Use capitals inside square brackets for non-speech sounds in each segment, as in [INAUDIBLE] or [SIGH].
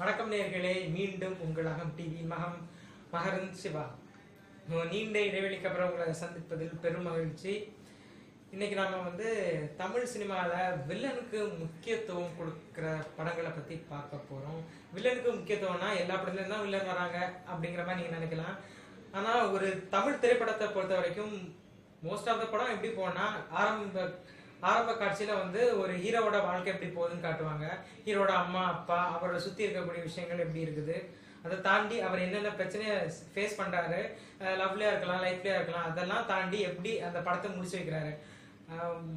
வணக்கம் நேர்களே மீண்டும் உங்கள் அகம் டிவி மகம் மகரன் சிவா. நீண்ட இடைவெளிக்கு அப்புறம் உங்களை சந்திப்பதில் பெரும் மகிழ்ச்சி. இன்னைக்கு நாம வந்து தமிழ் சினிமாவில் வில்லனுக்கு முக்கியத்துவம் கொடுக்குற படங்களை பற்றி பார்க்க போகிறோம் வில்லனுக்கு முக்கியத்துவம்னா எல்லா படத்துலையும் தான் வில்லன் வராங்க அப்படிங்கிற மாதிரி நீங்கள் நினைக்கலாம். ஆனால் ஒரு தமிழ் திரைப்படத்தை பொறுத்த வரைக்கும் மோஸ்ட் ஆஃப் த படம் எப்படி போனா ஆரம்ப ஆரம்ப காட்சியில வந்து ஒரு ஹீரோவோட வாழ்க்கை எப்படி போகுதுன்னு காட்டுவாங்க. ஹீரோட அம்மா அப்பா அவரோட சுத்தி இருக்கக்கூடிய விஷயங்கள் எப்படி இருக்குது? அதை தாண்டி அவர் என்னென்ன பிரச்சனையை ஃபேஸ் பண்றாரு? லவ்லியா இருக்கலாம் லைஃப்லயா இருக்கலாம் அதெல்லாம் தாண்டி எப்படி அந்த படத்தை முடிச்சு வைக்கிறாரு?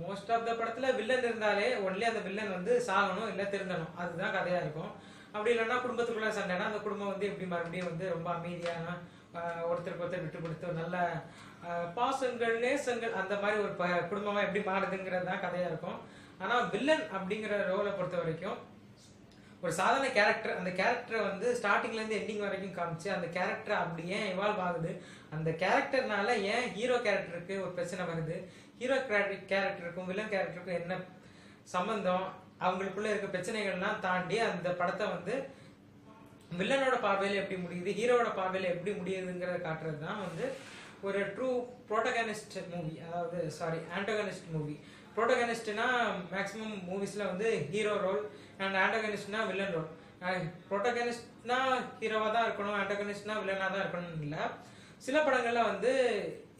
மோஸ்ட் ஆஃப் த படத்துல வில்லன் இருந்தாலே ஒன்லி அந்த வில்லன் வந்து சாகணும் இல்ல திருந்தணும். அதுதான் கதையா இருக்கும். அப்படி இல்லைன்னா குடும்பத்துக்குள்ள சண்டைனா அந்த குடும்பம் வந்து எப்படி மறுபடியும் வந்து ரொம்ப அமைதியான ஒருத்தருக்கு ஒருத்தர் விட்டு கொடுத்து நல்ல பாசங்கள் நேசங்கள் அந்த மாதிரி ஒரு ப- குடும்பமா எப்படி மாறுதுங்கிறது தான் கதையா இருக்கும். ஆனா வில்லன் அப்படிங்கிற ரோலை பொறுத்த வரைக்கும் ஒரு சாதாரண கேரக்டர் அந்த கேரக்டரை வந்து ஸ்டார்டிங்ல இருந்து எண்டிங் வரைக்கும் காமிச்சு அந்த கேரக்டர் அப்படி ஏன் இவால்வ் ஆகுது. அந்த கேரக்டர்னால ஏன் ஹீரோ கேரக்டருக்கு ஒரு பிரச்சனை வருது? ஹீரோ கேரக்டருக்கும் வில்லன் கேரக்டருக்கும் என்ன சம்பந்தம்? அவங்களுக்குள்ள இருக்க பிரச்சனைகள்லாம் தாண்டி அந்த படத்தை வந்து வில்லனோட பார்வையில எப்படி முடியுது ஹீரோட பார்வையில எப்படி முடியுதுங்கிறத காட்டுறது தான் வந்து ஒரு ட்ரூ ப்ரோட்டகனிஸ்ட் மூவி அதாவது சாரி ஆண்டோகனிஸ்ட் மூவி ப்ரோட்டகனிஸ்ட்னா மேக்ஸிமம் மூவிஸில் வந்து ஹீரோ ரோல் அண்ட் ஆண்டோகனிஸ்ட்னா வில்லன் ரோல் ப்ரோட்டகனிஸ்ட்னா ஹீரோவாக தான் இருக்கணும் ஆண்டோகனிஸ்ட்னா வில்லனாக தான் இருக்கணும்னு இல்லை. சில படங்களில் வந்து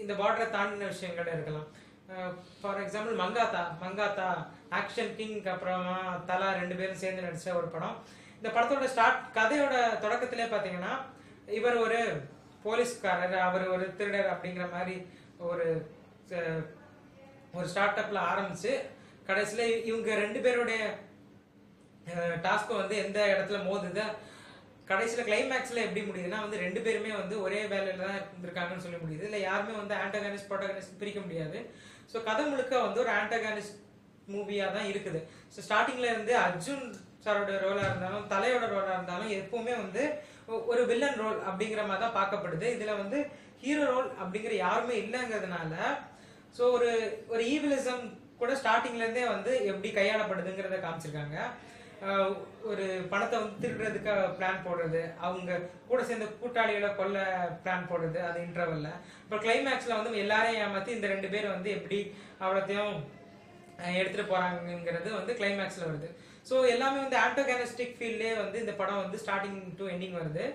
இந்த பார்டரை தாண்டின விஷயங்கள் இருக்கலாம். For example Mankatha. Mankatha action king அப்புறமா தலா ரெண்டு பேரும் சேர்ந்து நடித்த ஒரு படம். இந்த படத்தோட ஸ்டார்ட் கதையோட தொடக்கத்திலே பாத்தீங்கன்னா இவர் ஒரு போலீஸ்காரர் அவர் ஒரு திருடர் அப்படிங்கிற மாதிரி ஒரு ஒரு ஸ்டார்ட் அப்ல ஆரம்பிச்சு கடைசியில இவங்க ரெண்டு பேருடைய டாஸ்க்கும் வந்து எந்த இடத்துல மோதுது கடைசியில கிளைமேக்ஸ்ல எப்படி முடியுதுன்னா வந்து ரெண்டு பேருமே வந்து ஒரே வேலையில தான் இருந்திருக்காங்கன்னு சொல்லி முடியுது. இல்ல யாருமே வந்து ஆண்டகானிஸ்ட் ப்ரோட்டகனிஸ்ட் பிரிக்க முடியாது. ஸோ கதை முழுக்க வந்து ஒரு ஆண்டகானிஸ்ட் மூவியா தான் இருக்குது. ஸோ ஸ்டார்டிங்ல இருந்து அர்ஜுன் சாரோட ரோலா இருந்தாலும் தலையோட ரோலா இருந்தாலும் எப்பவுமே வந்து ஒரு வில்லன் ரோல் அப்படிங்கிற மாதிரி தான் பார்க்கப்படுது. இதுல வந்து ஹீரோ ரோல் அப்படிங்கிற யாருமே இல்லைங்கிறதுனால ஸோ ஒரு ஒரு ஈவிலிசம் கூட ஸ்டார்டிங்ல இருந்தே வந்து எப்படி கையாளப்படுதுங்கிறத காமிச்சிருக்காங்க. ஒரு பணத்தை வந்து திருடுறதுக்கு பிளான் போடுறது அவங்க கூட சேர்ந்த கூட்டாளிகளை கொல்ல பிளான் போடுறது அது இன்டர்வல்ல இப்போ கிளைமேக்ஸ்ல வந்து எல்லாரையும் ஏமாத்தி இந்த ரெண்டு பேர் வந்து எப்படி அவ்வளோத்தையும் எடுத்துகிட்டு எடுத்துட்டு வந்து கிளைமேக்ஸ்ல வருது. ஸோ எல்லாமே வந்து ஆண்டோகானிஸ்டிக் ஃபீல்ட்லேயே வந்து இந்த படம் வந்து ஸ்டார்டிங் டு எண்டிங் வருது.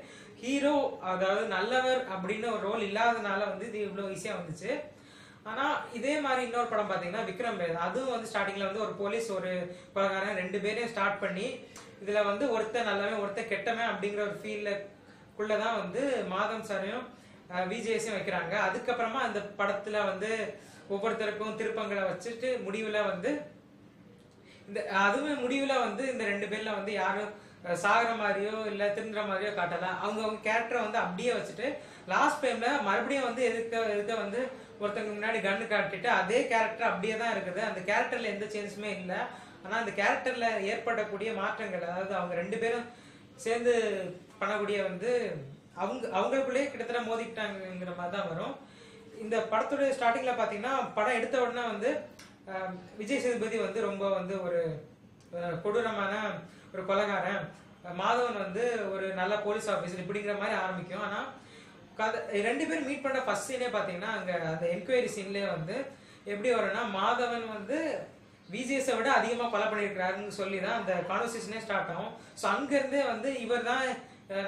ஹீரோ அதாவது நல்லவர் அப்படின்னு ஒரு ரோல் இல்லாதனால வந்து இது இவ்வளோ ஈஸியாக வந்துச்சு. ஆனா இதே மாதிரி இன்னொரு படம் பாத்தீங்கன்னா விக்ரம் வேல் அதுவும் வந்து ஸ்டார்டிங்ல வந்து ஒரு போலீஸ் ஒரு பலகாரம் ரெண்டு பேரையும் ஸ்டார்ட் பண்ணி இதுல வந்து ஒருத்த நல்லவன் ஒருத்தன் கெட்டவன் அப்படிங்கிற ஒரு ஃபீல்ல தான் வந்து மாதம் சாரையும் விஜேஎஸையும் வைக்கிறாங்க. அதுக்கப்புறமா அந்த படத்துல வந்து ஒவ்வொருத்தருக்கும் திருப்பங்களை வச்சுட்டு முடிவுல வந்து இந்த அதுவும் முடிவுல வந்து இந்த ரெண்டு பேர்ல வந்து யாரும் சாகிற சாகுற மாதிரியோ இல்ல திருந்துற மாதிரியோ காட்டலாம் அவங்க அவங்க கேரக்டரை வந்து அப்படியே வச்சுட்டு லாஸ்ட் டைம்ல மறுபடியும் வந்து எதுக்க எதுக்க வந்து ஒருத்தங்க முன்னாடி கன்னு காட்டிட்டு அதே கேரக்டர் அப்படியே தான் இருக்குது. அந்த கேரக்டர்ல எந்த சேஞ்சுமே இல்ல. ஆனா அந்த கேரக்டர்ல ஏற்படக்கூடிய மாற்றங்கள் அதாவது அவங்க ரெண்டு பேரும் சேர்ந்து பண்ணக்கூடிய வந்து அவங்க அவங்களுக்குள்ளேயே கிட்டத்தட்ட மோதிக்கிட்டாங்கிற மாதிரி தான் வரும். இந்த படத்துடைய ஸ்டார்டிங்ல பாத்தீங்கன்னா படம் எடுத்த உடனே வந்து விஜய் சேதுபதி வந்து ரொம்ப வந்து ஒரு கொடூரமான ஒரு கொலகாரன். மாதவன் வந்து ஒரு நல்ல போலீஸ் ஆஃபீஸர் இப்படிங்கிற மாதிரி ஆரம்பிக்கும். ஆனா கதை ரெண்டு பேரும் மீட் பண்ண ஃபர்ஸ்ட் சீனே பாத்தீங்கன்னா அங்க அந்த என்கொயரி சீன்லயே வந்து எப்படி வரும்னா மாதவன் வந்து விஜிஎஸை விட அதிகமாக கொலை பண்ணியிருக்கிறாருன்னு சொல்லி தான் அந்த கான்வர்சேஷனே ஸ்டார்ட் ஆகும். ஸோ அங்கேருந்தே வந்து இவர் தான்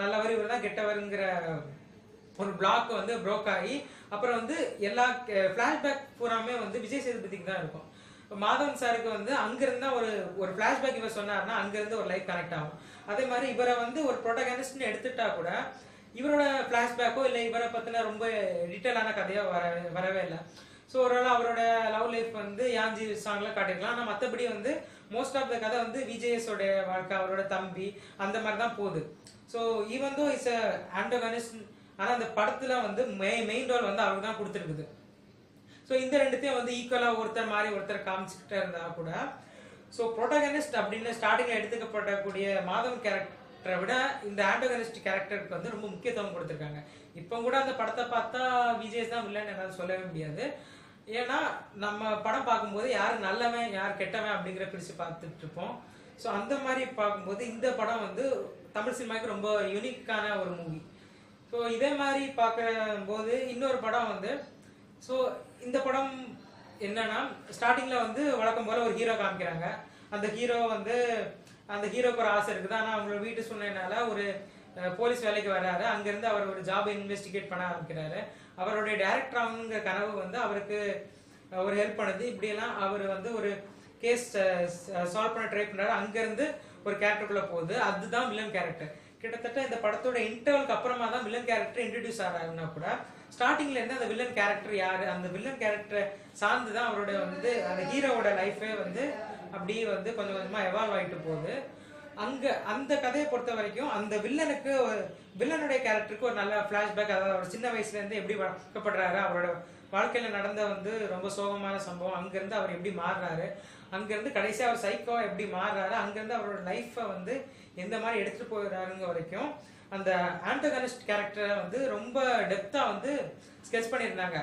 நல்லவர் இவர் தான் கெட்டவருங்கிற ஒரு பிளாக் வந்து ப்ரோக் ஆகி அப்புறம் வந்து எல்லா ஃபிளாஷ்பேக் பூராமே வந்து விஜய் சேதுபதிக்கு தான் இருக்கும். மாதவன் சாருக்கு வந்து அங்கிருந்தா ஒரு ஒரு ஃபிளாஷ்பேக் இவர் சொன்னார்னா அங்கிருந்து ஒரு லைஃப் கனெக்ட் ஆகும். அதே மாதிரி இவரை வந்து ஒரு ப்ரோட்டகனிஸ்ட்னு எடுத்துட்டா கூட இவரோட ஃபிளாஷ்பேக்கோ இல்லை இவரை பத்தின ரொம்ப டீட்டெயிலான கதையோ வர வரவே இல்லை. ஸோ ஓரளவு அவரோட லவ் லைஃப் வந்து யாஞ்சி சாங்ல காட்டிருக்கலாம் ஆனால் மற்றபடி வந்து மோஸ்ட் ஆஃப் த கதை வந்து விஜயஸோட வாழ்க்கை அவரோட தம்பி அந்த மாதிரி தான் போகுது so even though is antagonist ஆனால் அந்த படத்துல வந்து மெயின் மெயின் ரோல் வந்து அவருக்கு தான் கொடுத்துருக்குது. ஸோ இந்த ரெண்டுத்தையும் வந்து ஈக்குவலாக ஒருத்தர் மாதிரி ஒருத்தர் காமிச்சுக்கிட்டே இருந்தா கூட ஸோ ப்ரோட்டகனிஸ்ட் அப்படின்னு ஸ்டார்டிங்கில் எடுத்துக்கப்படக்கூடிய மாதவன் கேரக்டரை விட இந்த ஆண்டோகனிஸ்ட் கேரக்டருக்கு வந்து ரொம்ப முக்கியத்துவம் கொடுத்துருக்காங்க. இப்போ கூட அந்த படத்தை பார்த்தா விஜய் தான் இல்லைன்னு என்னால் சொல்லவே முடியாது. ஏன்னா நம்ம படம் பார்க்கும்போது யார் நல்லவன் யார் கெட்டவன் அப்படிங்கிற பிரித்து பார்த்துட்டு இருப்போம் ஸோ அந்த மாதிரி பார்க்கும்போது இந்த படம் வந்து தமிழ் சினிமாவுக்கு ரொம்ப யூனிக்கான ஒரு மூவி ஸோ இதே மாதிரி பார்க்கும்போது இன்னொரு படம் வந்து ஸோ இந்த படம் என்னன்னா ஸ்டார்டிங்ல வந்து வழக்கம் போல ஒரு ஹீரோ காமிக்கிறாங்க. அந்த ஹீரோ வந்து அந்த ஹீரோக்கு ஒரு ஆசை இருக்குது. ஆனால் அவங்களோட வீட்டு சூழ்நிலைனால ஒரு போலீஸ் வேலைக்கு வர்றாரு அங்கேருந்து அவர் ஒரு ஜாப் இன்வெஸ்டிகேட் பண்ண ஆரம்பிக்கிறாரு. அவருடைய டேரக்டர் ஆகணுங்கிற கனவு வந்து அவருக்கு ஒரு ஹெல்ப் பண்ணுது. இப்படியெல்லாம் அவர் வந்து ஒரு கேஸ் சால்வ் பண்ண ட்ரை பண்ணுறாரு அங்கேருந்து ஒரு கேரக்டருக்குள்ள போகுது. அதுதான் வில்லன் கேரக்டர் கிட்டத்தட்ட இந்த படத்தோட இன்டர்வலுக்கு அப்புறமா தான் வில்லன் கேரக்டர் இன்ட்ரடியூஸ் ஆகிறாங்கன்னா கூட ஸ்டார்டிங்ல இருந்து அந்த வில்லன் கேரக்டர் யாரு அந்த வில்லன் கேரக்டர் சார்ந்து தான் அவரோட வந்து அந்த ஹீரோவோட லைஃபே வந்து அப்படியே வந்து கொஞ்சம் கொஞ்சமா எவால்வ் ஆகிட்டு போகுது. அங்க அந்த கதையை பொறுத்த வரைக்கும் அந்த வில்லனுக்கு ஒரு- வில்லனுடைய கேரக்டருக்கு ஒரு நல்ல ஃபிளாஷ்பேக் அதாவது அவர் சின்ன வயசுல இருந்து எப்படி வளர்க்கப்படுறாரு அவரோட வாழ்க்கையில நடந்த வந்து ரொம்ப சோகமான சம்பவம் அங்கிருந்து அவர் எப்படி மாறுறாரு அங்கிருந்து கடைசியா அவர் சைக்கோ எப்படி மாறுறாரு அங்கிருந்து அவரோட லைஃப்பை வந்து எந்த மாதிரி எடுத்துட்டு போகிறாருங்க வரைக்கும். அந்த ஆண்டகனிஸ்ட் கேரக்டரை வந்து ரொம்ப டெப்தா வந்து ஸ்கெச் பண்ணியிருந்தாங்க.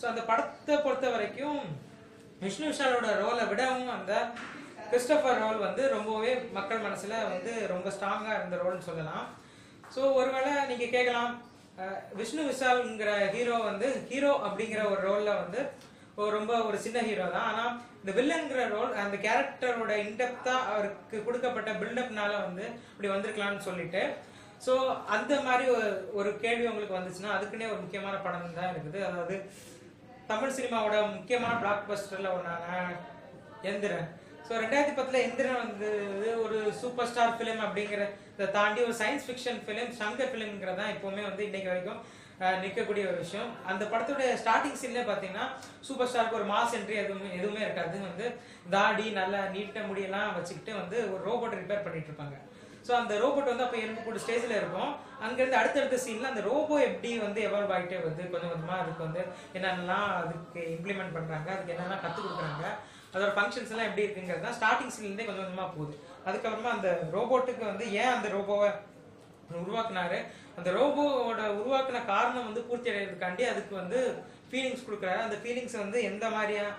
ஸோ அந்த படத்தை பொறுத்த வரைக்கும் விஷ்ணு விஷாலோட ரோலை விடவும் அந்த கிறிஸ்டபர் ரோல் வந்து ரொம்பவே மக்கள் மனசுல வந்து ரொம்ப ஸ்ட்ராங்கா இருந்த ரோல்னு சொல்லலாம். ஸோ ஒருவேளை நீங்க கேட்கலாம் விஷ்ணு விஷால்ங்கிற ஹீரோ வந்து ஹீரோ அப்படிங்கிற ஒரு ரோல்ல வந்து ரொம்ப ஒரு சின்ன ஹீரோ தான். ஆனா இந்த வில்லன்கிற ரோல் அந்த கேரக்டரோட இன்டெப்தா அவருக்கு கொடுக்கப்பட்ட பில்டப்னால வந்து இப்படி வந்திருக்கலாம்னு சொல்லிட்டு. ஸோ அந்த மாதிரி ஒரு- ஒரு கேள்வி உங்களுக்கு வந்துச்சுன்னா அதுக்குன்னே ஒரு முக்கியமான படம் தான் இருக்குது. அதாவது தமிழ் சினிமாவோட முக்கியமான பிளாக் பஸ்டர்ல ஒன்றான எந்திரன். ஸோ ரெண்டாயிரத்தி பத்தில் எந்திரன் வந்து ஒரு சூப்பர் ஸ்டார் ஃபிலிம் அப்படிங்கிறத தாண்டி ஒரு சயின்ஸ் ஃபிக்ஷன் ஃபிலிம் சங்க ஃபிலிம்ங்கிறதான் எப்போவுமே வந்து இன்னைக்கு வரைக்கும் நிற்கக்கூடிய ஒரு விஷயம். அந்த படத்தோட ஸ்டார்டிங் சீன்லேயே பார்த்தீங்கன்னா சூப்பர் ஸ்டாருக்கு ஒரு மாஸ் என்ட்ரி எதுவுமே எதுவுமே இருக்காது. வந்து தாடி நல்லா நீட்ட முடியெல்லாம் வச்சுக்கிட்டு வந்து ஒரு ரோபோட் ரிப்பேர் பண்ணிட்டு இருப்பாங்க. ஸோ அந்த ரோபோட் வந்து அப்போ எலும்பு கூட ஸ்டேஜில் இருக்கும். அங்கேருந்து அடுத்தடுத்த சீனில் அந்த ரோபோ எப்படி வந்து எவால்வ் ஆகிட்டே வருது கொஞ்சம் கொஞ்சமாக அதுக்கு வந்து என்னென்னலாம் அதுக்கு இம்ப்ளிமெண்ட் பண்ணுறாங்க அதுக்கு என்னென்னலாம் கற்றுக் கொடுக்குறாங்க அதோட ஃபங்க்ஷன்ஸ் எல்லாம் எப்படி இருக்குங்கிறது தான் ஸ்டார்டிங் சீன்லேருந்தே கொஞ்சம் கொஞ்சமாக போகுது. அதுக்கப்புறமா அந்த ரோபோட்டுக்கு வந்து ஏன் அந்த ரோபோவை உருவாக்குனாரு. அந்த ரோபோவோட உருவாக்குன காரணம் வந்து பூர்த்தி அடைகிறதுக்காண்டி அதுக்கு வந்து ஃபீலிங்ஸ் கொடுக்குறாரு. அந்த ஃபீலிங்ஸ் வந்து எந்த மாதிரியான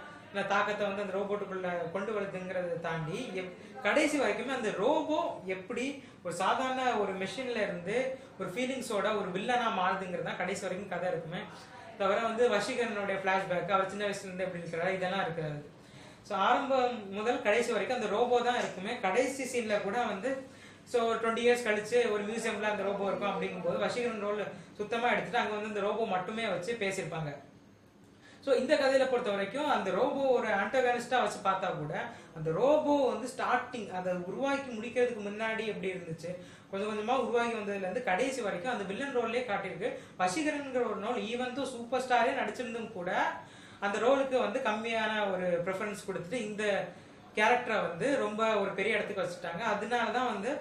தாக்கத்தை வந்து அந்த ரோபோட்டுக்குள்ள கொண்டு வருதுங்கிறத தாண்டி எப்- கடைசி வரைக்குமே அந்த ரோபோ எப்படி ஒரு சாதாரண ஒரு மெஷின்ல இருந்து ஒரு ஃபீலிங்ஸோட ஒரு வில்லனா மாறுதுங்கிறது தான் கடைசி வரைக்கும் கதை இருக்குமே. தவிர வந்து வசீகரனுடைய ஃப்ளாஷ்பேக் அவர் சின்ன வயசுல இருந்து எப்படி இருக்கிறாரு. இதெல்லாம் இருக்காது. ஸோ ஆரம்பம் முதல் கடைசி வரைக்கும் அந்த ரோபோ தான் இருக்குமே. கடைசி சீனில் கூட வந்து ஸோ ஒரு டுவெண்ட்டி இயர்ஸ் கழிச்சு ஒரு மியூசியம்ல அந்த ரோபோ இருக்கும் அப்படிங்கும்போது வசீகரன் ரோல் சுத்தமாக எடுத்துட்டு அங்கே வந்து இந்த ரோபோ மட்டுமே வச்சு பேசியிருப்பாங்க. ஸோ இந்த கதையில பொறுத்த வரைக்கும் அந்த ரோபோ ஒரு ஆண்டகானிஸ்டா வச்சு பார்த்தா கூட அந்த ரோபோ வந்து ஸ்டார்டிங் அதை உருவாக்கி முடிக்கிறதுக்கு முன்னாடி எப்படி இருந்துச்சு கொஞ்சம் கொஞ்சமா உருவாகி வந்ததுல இருந்து கடைசி வரைக்கும் அந்த வில்லன் ரோல்லே காட்டியிருக்கு. வசீகரன்கிற ஒரு ரோல் ஈவன் தோ சூப்பர் ஸ்டாரே நடிச்சிருந்தும் கூட அந்த ரோலுக்கு வந்து கம்மியான ஒரு ப்ரிஃபரன்ஸ் கொடுத்துட்டு இந்த கேரக்டரை வந்து ரொம்ப ஒரு பெரிய இடத்துக்கு வச்சுட்டாங்க. அதனால தான் வந்து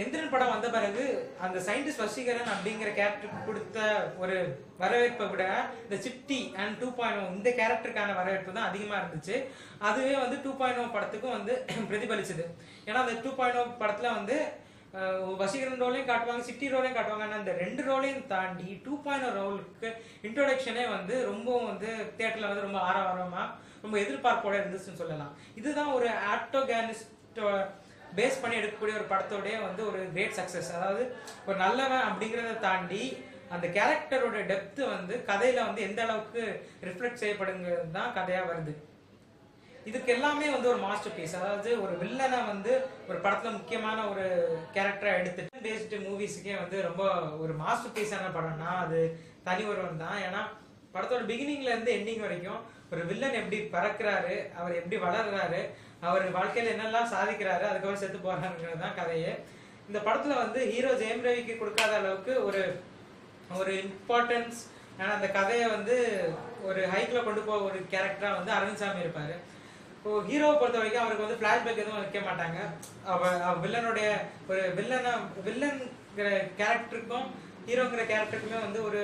எந்திரன் படம் வந்த பிறகு அந்த சயின்டிஸ்ட் வசீகரன் அப்படிங்கிற கேரக்டருக்கு கொடுத்த ஒரு வரவேற்பை விட இந்த சிட்டி அண்ட் டூ பாயிண்ட் இந்த கேரக்டருக்கான வரவேற்பு தான் அதிகமாக இருந்துச்சு. அதுவே வந்து டூ பாயிண்ட் oh படத்துக்கும் வந்து [CLEARS THROAT] பிரதிபலிச்சது. ஏன்னா அந்த டூ பாயிண்ட் படத்தில் வந்து வசீகரன் ரோலையும் காட்டுவாங்க சிட்டி ரோலையும் காட்டுவாங்க. ஆனால் அந்த ரெண்டு ரோலையும் தாண்டி டூ பாயிண்ட் oh ரோலுக்கு இன்ட்ரோடக்ஷனே வந்து ரொம்பவும் வந்து தேட்டரில் வந்து ரொம்ப ஆரவாரமாக ரொம்ப எதிர்பார்ப்போட இருந்துச்சுன்னு சொல்லலாம். இதுதான் ஒரு ஆக்டோகானிஸ்ட் பேஸ் பண்ணி எடுக்கக்கூடிய ஒரு படத்தோடைய வந்து ஒரு கிரேட் சக்சஸ் அதாவது ஒரு நல்லவன் அப்படிங்கிறத தாண்டி அந்த கேரக்டரோட டெப்த் வந்து கதையில வந்து எந்த அளவுக்கு ரிஃப்ளெக்ட் செய்யப்படுங்கிறது தான் கதையா வருது. இதுக்கு எல்லாமே வந்து ஒரு மாஸ்டர் பீஸ் அதாவது ஒரு வில்லனை வந்து ஒரு படத்துல முக்கியமான ஒரு கேரக்டரை எடுத்துட்டு பேஸ்டு மூவிஸுக்கே வந்து ரொம்ப ஒரு மாஸ்டர் பீஸான படம்னா அது தனி ஒருவன் தான். ஏன்னா படத்தோட பிகினிங்ல இருந்து எண்டிங் வரைக்கும் ஒரு வில்லன் எப்படி பறக்குறாரு அவர் எப்படி வளர்றாரு அவர் வாழ்க்கையில என்னெல்லாம் சாதிக்கிறாரு அதுக்கப்புறம் செத்து போறாருங்கிறது தான் கதையே. இந்த படத்துல வந்து ஹீரோ ஜெயம் ரவிக்கு கொடுக்காத அளவுக்கு ஒரு ஒரு இம்பார்ட்டன்ஸ் ஆனால் அந்த கதையை வந்து ஒரு ஹைக்ல கொண்டு போக ஒரு கேரக்டரா வந்து அரவிந்த் சாமி இருப்பாரு. இப்போ ஹீரோவை பொறுத்த வரைக்கும் அவருக்கு வந்து பிளாஷ்பேக் எதுவும் வைக்க மாட்டாங்க. அவ வில்லனுடைய ஒரு வில்லனை வில்லன்கிற கேரக்டருக்கும் ஹீரோங்கிற கேரக்டருக்குமே வந்து ஒரு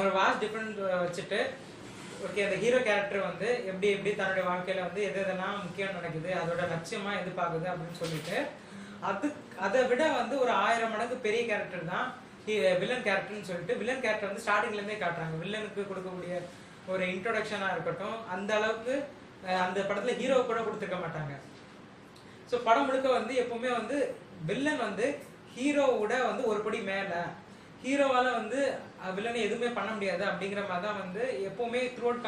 ஒரு வாஸ்ட் டிஃப்ரெண்ட் வச்சுட்டு ஓகே அந்த ஹீரோ கேரக்டர் வந்து எப்படி எப்படி தன்னுடைய வாழ்க்கையில வந்து எது எதெல்லாம் முக்கியம் நடக்குது அதோட லட்சியமா எது பார்க்குது அப்படின்னு சொல்லிட்டு அது அதை விட வந்து ஒரு ஆயிரம் மடங்கு பெரிய கேரக்டர் தான் வில்லன் கேரக்டர்னு சொல்லிட்டு வில்லன் கேரக்டர் வந்து ஸ்டார்டிங்ல இருந்தே காட்டுறாங்க. வில்லனுக்கு கொடுக்கக்கூடிய ஒரு இன்ட்ரோடக்ஷனா இருக்கட்டும் அந்த அளவுக்கு அந்த படத்துல ஹீரோ கூட கொடுத்துருக்க மாட்டாங்க. ஸோ படம் முழுக்க வந்து எப்பவுமே வந்து வில்லன் வந்து ஹீரோவோட வந்து ஒரு படி மேல. ஹீரோவால வந்து வில்லனை எதுவுமே பண்ண முடியாது அப்படிங்கிற மாதிரி தான் வந்து எப்பவுமே த்ரூ அவுட்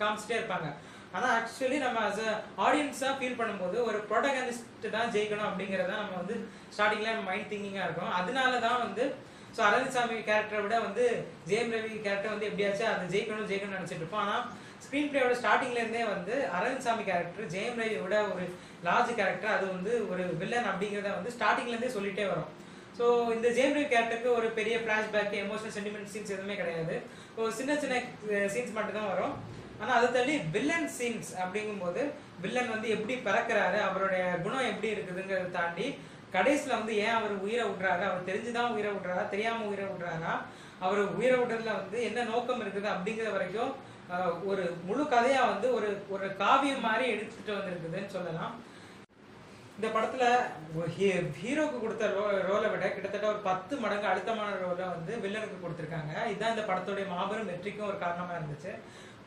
காமிச்சிட்டே இருப்பாங்க. ஆனால் ஆக்சுவலி நம்ம அஸ் அ ஆடியன்ஸாக ஃபீல் பண்ணும்போது ஒரு ப்ரொடகனிஸ்ட் தான் ஜெயிக்கணும் அப்படிங்கறத நம்ம வந்து ஸ்டார்டிங்கில் மைண்ட் திங்கிங்காக இருக்கும் அதனால தான் வந்து ஸோ அரவிந்த்சாமி கேரக்டரை விட வந்து ஜெயம் ரவி கேரக்டர் வந்து எப்படியாச்சும் அது ஜெயிக்கணும் ஜெயிக்கணும்னு நினச்சிட்டு இருப்போம். ஆனால் ஸ்க்ரீன் பிளேயோட ஸ்டார்டிங்லேருந்தே வந்து அரவிந்த் சாமி கேரக்டர் ஜெயம் ரவியோட ஒரு லார்ஜ் கேரக்டர் அது வந்து ஒரு வில்லன் அப்படிங்கிறத வந்து ஸ்டார்டிங்லேருந்தே சொல்லிட்டே வரும். ஸோ இந்த ஜெயம் ரவி கேரக்டருக்கு ஒரு பெரிய ஃப்ளாஷ்பேக் எமோஷனல் சென்டிமெண்ட் சீன்ஸ் எதுவுமே கிடையாது. ஸோ சின்ன சின்ன சீன்ஸ் மட்டும்தான் வரும். ஆனால் அதை தள்ளி வில்லன் சீன்ஸ் அப்படிங்கும்போது வில்லன் வந்து எப்படி பிறக்கிறாரு அவருடைய குணம் எப்படி இருக்குதுங்கிறத தாண்டி கடைசியில் வந்து ஏன் அவர் உயிரை விடுறாரு அவர் தெரிஞ்சுதான் உயிரை விடுறாரா தெரியாமல் உயிரை விடுறாரா அவர் உயிரை விடுறதுல வந்து என்ன நோக்கம் இருக்குது அப்படிங்கிற வரைக்கும் ஒரு முழு கதையா வந்து ஒரு ஒரு காவியம் மாதிரி எடுத்துட்டு வந்திருக்குதுன்னு சொல்லலாம். இந்த படத்துல ஹீ- ஹீரோக்கு கொடுத்த ரோ ரோலை விட கிட்டத்தட்ட ஒரு பத்து மடங்கு அழுத்தமான ரோலை வந்து வில்லனுக்கு கொடுத்துருக்காங்க. இதுதான் இந்த படத்துடைய மாபெரும் வெற்றிக்கும் ஒரு காரணமா இருந்துச்சு.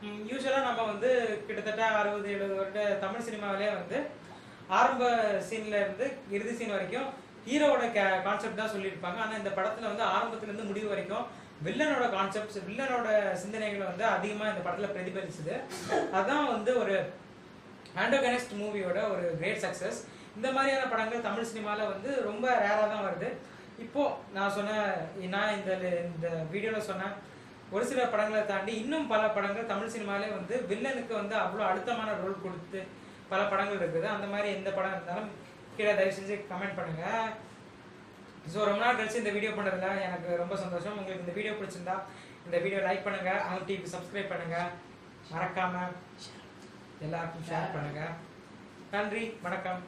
யூஸ்வலா நம்ம வந்து கிட்டத்தட்ட அறுபது எழுபது வருட தமிழ் சினிமாவிலே வந்து ஆரம்ப சீன்ல இருந்து இறுதி சீன் வரைக்கும் ஹீரோவோட கான்செப்ட் தான் சொல்லியிருப்பாங்க. ஆனா இந்த படத்துல வந்து ஆரம்பத்துல இருந்து முடிவு வரைக்கும் வில்லனோட கான்செப்ட்ஸ் வில்லனோட சிந்தனைகளை வந்து அதிகமாக இந்த படத்தில் பிரதிபலிச்சுது. அதுதான் வந்து ஒரு ஆண்டோகனிஸ்ட் மூவியோட ஒரு கிரேட் சக்சஸ் இந்த மாதிரியான படங்கள் தமிழ் சினிமாவில் வந்து ரொம்ப ரேராக தான் வருது. இப்போ நான் சொன்ன நான் இந்த இந்த வீடியோவில் சொன்னேன் ஒரு சில படங்களை தாண்டி இன்னும் பல படங்கள் தமிழ் சினிமாலே வந்து வில்லனுக்கு வந்து அவ்வளோ அழுத்தமான ரோல் கொடுத்து பல படங்கள் இருக்குது. அந்த மாதிரி எந்த படம் இருந்தாலும் கீழே தயவு செஞ்சு கமெண்ட் பண்ணுங்கள் ஸோ ரொம்ப நாள் கழிச்சு இந்த வீடியோ பண்ணுறதுல எனக்கு ரொம்ப சந்தோஷம். உங்களுக்கு இந்த வீடியோ பிடிச்சிருந்தா இந்த வீடியோ லைக் பண்ணுங்க. அவங்க டிவி சப்ஸ்கிரைப் பண்ணுங்க. மறக்காம எல்லாருக்கும் ஷேர் பண்ணுங்க. நன்றி. வணக்கம்.